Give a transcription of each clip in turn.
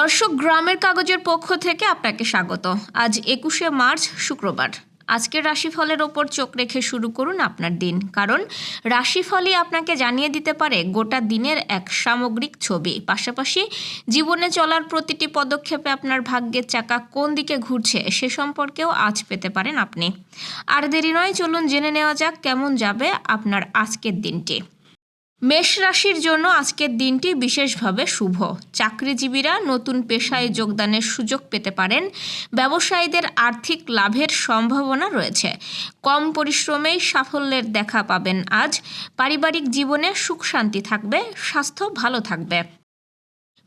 দর্শক গ্রামের কাগজের পক্ষ থেকে আপনাকে স্বাগত। আজ একুশে মার্চ, শুক্রবার। আজকের রাশিফলের ওপর চোখ রেখে শুরু করুন আপনার দিন। কারণ রাশিফলই আপনাকে জানিয়ে দিতে পারে গোটা দিনের এক সামগ্রিক ছবি। পাশাপাশি জীবনে চলার প্রতিটি পদক্ষেপে আপনার ভাগ্যের চাকা কোন দিকে ঘুরছে সে সম্পর্কেও আজ পেতে পারেন আপনি। আর দেরি নয়, চলুন জেনে নেওয়া যাক কেমন যাবে আপনার আজকের দিনটি। মেষ রাশির জন্য আজকের দিনটি বিশেষভাবে শুভ। চাকরিজীবীরা নতুন পেশায় যোগদানের সুযোগ পেতে পারেন। ব্যবসায়ীদের আর্থিক লাভের সম্ভাবনা রয়েছে। কম পরিশ্রমেই সাফল্যের দেখা পাবেন আজ। পারিবারিক জীবনে সুখ শান্তি থাকবে, স্বাস্থ্য ভালো থাকবে।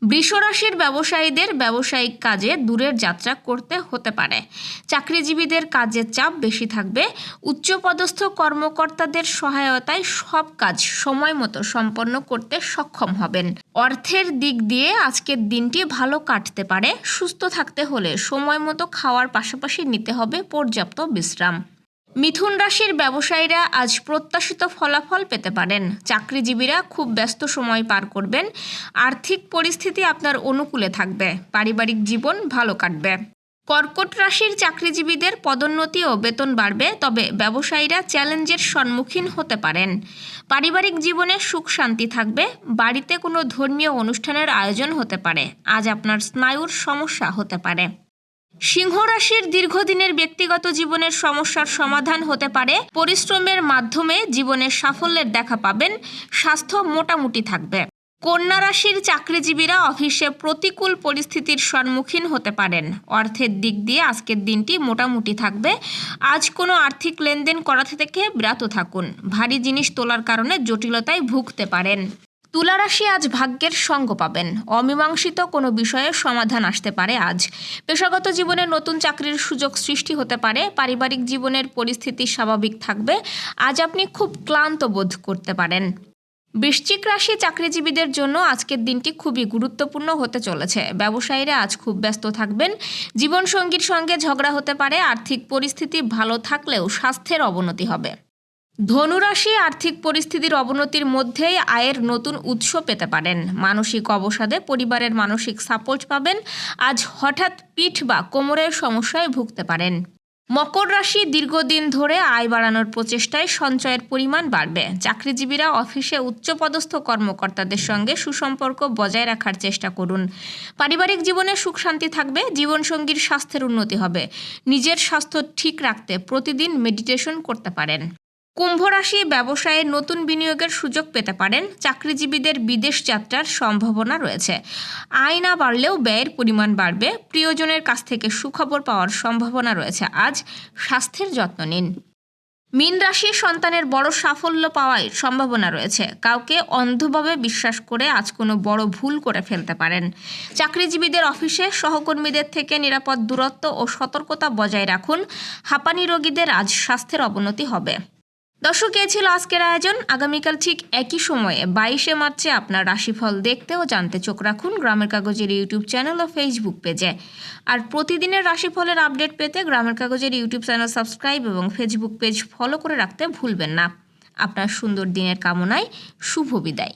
বৃষরাশির ব্যবসায়ীদের ব্যবসায়িক কাজে দূরের যাত্রা করতে হতে পারে। চাকরিজীবীদের কাজের চাপ বেশি থাকবে। উচ্চপদস্থ কর্মকর্তাদের সহায়তায় সব কাজ সময় মতো সম্পন্ন করতে সক্ষম হবেন। অর্থের দিক দিয়ে আজকের দিনটি ভালো কাটতে পারে। সুস্থ থাকতে হলে সময় মতো খাওয়ার পাশাপাশি নিতে হবে পর্যাপ্ত বিশ্রাম। মিথুন রাশির ব্যবসায়ীরা আজ প্রত্যাশিত ফলাফল পেতে পারেন। চাকরিজীবীরা খুব ব্যস্ত সময় পার করবেন। আর্থিক পরিস্থিতি আপনার অনুকূলে থাকবে। পারিবারিক জীবন ভালো কাটবে। কর্কট রাশির চাকরিজীবীদের পদোন্নতি ও বেতন বাড়বে, তবে ব্যবসায়ীরা চ্যালেঞ্জের সম্মুখীন হতে পারেন। পারিবারিক জীবনে সুখ শান্তি থাকবে। বাড়িতে কোনো ধর্মীয় অনুষ্ঠানের আয়োজন হতে পারে। আজ আপনার স্নায়ুর সমস্যা হতে পারে। সিংহ রাশির দীর্ঘদিনের ব্যক্তিগত জীবনের সমস্যার সমাধান হতে পারে। পরিশ্রমের মাধ্যমে জীবনের সাফল্যের দেখা পাবেন। স্বাস্থ্য মোটামুটি থাকবে। কন্যা রাশির চাকরিজীবীরা অফিসে প্রতিকূল পরিস্থিতির সম্মুখীন হতে পারেন। অর্থের দিক দিয়ে আজকের দিনটি মোটামুটি থাকবে। আজ কোনো আর্থিক লেনদেন করা থেকে বিরত থাকুন। ভারী জিনিস তোলার কারণে জটিলতায় ভুগতে পারেন। তুলা রাশি আজ ভাগ্যের সঙ্গ পাবেন। অমীমাংসিত কোনো বিষয়ে সমাধান আসতে পারে আজ। পেশাগত জীবনে নতুন চাকরির সুযোগ সৃষ্টি হতে পারে, পারিবারিক জীবনের পরিস্থিতি স্বাভাবিক থাকবে, আজ আপনি খুব ক্লান্ত বোধ করতে পারেন। বৃশ্চিক রাশি চাকরিজীবীদের জন্য আজকের দিনটি খুবই গুরুত্বপূর্ণ হতে চলেছে। ব্যবসায়ীরা আজ খুব ব্যস্ত থাকবেন। জীবনসঙ্গীর সঙ্গে ঝগড়া হতে পারে, আর্থিক পরিস্থিতি ভালো থাকলেও স্বাস্থ্যের অবনতি হবে। ধনুরাশি আর্থিক পরিস্থিতির অবনতির মধ্যেই আয়ের নতুন উৎস পেতে পারেন। মানসিক অবসাদে পরিবারের মানসিক সাপোর্ট পাবেন। আজ হঠাৎ পিঠ বা কোমরের সমস্যায় ভুগতে পারেন। মকর রাশি দীর্ঘদিন ধরে আয় বাড়ানোর প্রচেষ্টায় সঞ্চয়ের পরিমাণ বাড়বে। চাকরিজীবীরা অফিসে উচ্চপদস্থ কর্মকর্তাদের সঙ্গে সুসম্পর্ক বজায় রাখার চেষ্টা করুন। পারিবারিক জীবনে সুখ শান্তি থাকবে, জীবনসঙ্গীর স্বাস্থ্যের উন্নতি হবে। নিজের স্বাস্থ্য ঠিক রাখতে প্রতিদিন মেডিটেশন করতে পারেন। কুম্ভ রাশি ব্যবসায়ে নতুন বিনিয়োগের সুযোগ পেতে পারেন। চাকরিজীবীদের বিদেশ যাত্রার সম্ভাবনা রয়েছে। আয় না বাড়লেও ব্যয়ের পরিমাণ বাড়বে। প্রিয়জনের কাছ থেকে সুখবর পাওয়ার সম্ভাবনা রয়েছে। আজ স্বাস্থ্যের যত্ন নিন। মীন রাশির সন্তানের বড় সাফল্য পাওয়ার সম্ভাবনা রয়েছে। কাউকে অন্ধভাবে বিশ্বাস করে আজ কোনো বড় ভুল করে ফেলতে পারেন। চাকরিজীবীদের অফিসে সহকর্মীদের থেকে নিরাপদ দূরত্ব ও সতর্কতা বজায় রাখুন। হাঁপানি রোগীদের আজ স্বাস্থ্যের অবনতি হবে। দর্শক, এ ছিল আজকের আয়োজন। আগামীকাল ঠিক একই সময়ে, বাইশে মার্চে আপনার রাশিফল দেখতে ও জানতে চোখ রাখুন গ্রামের কাগজের ইউটিউব চ্যানেল ও ফেসবুক পেজে। আর প্রতিদিনের রাশিফলের আপডেট পেতে গ্রামের কাগজের ইউটিউব চ্যানেল সাবস্ক্রাইব এবং ফেসবুক পেজ ফলো করে রাখতে ভুলবেন না। আপনার সুন্দর দিনের কামনায় শুভ বিদায়।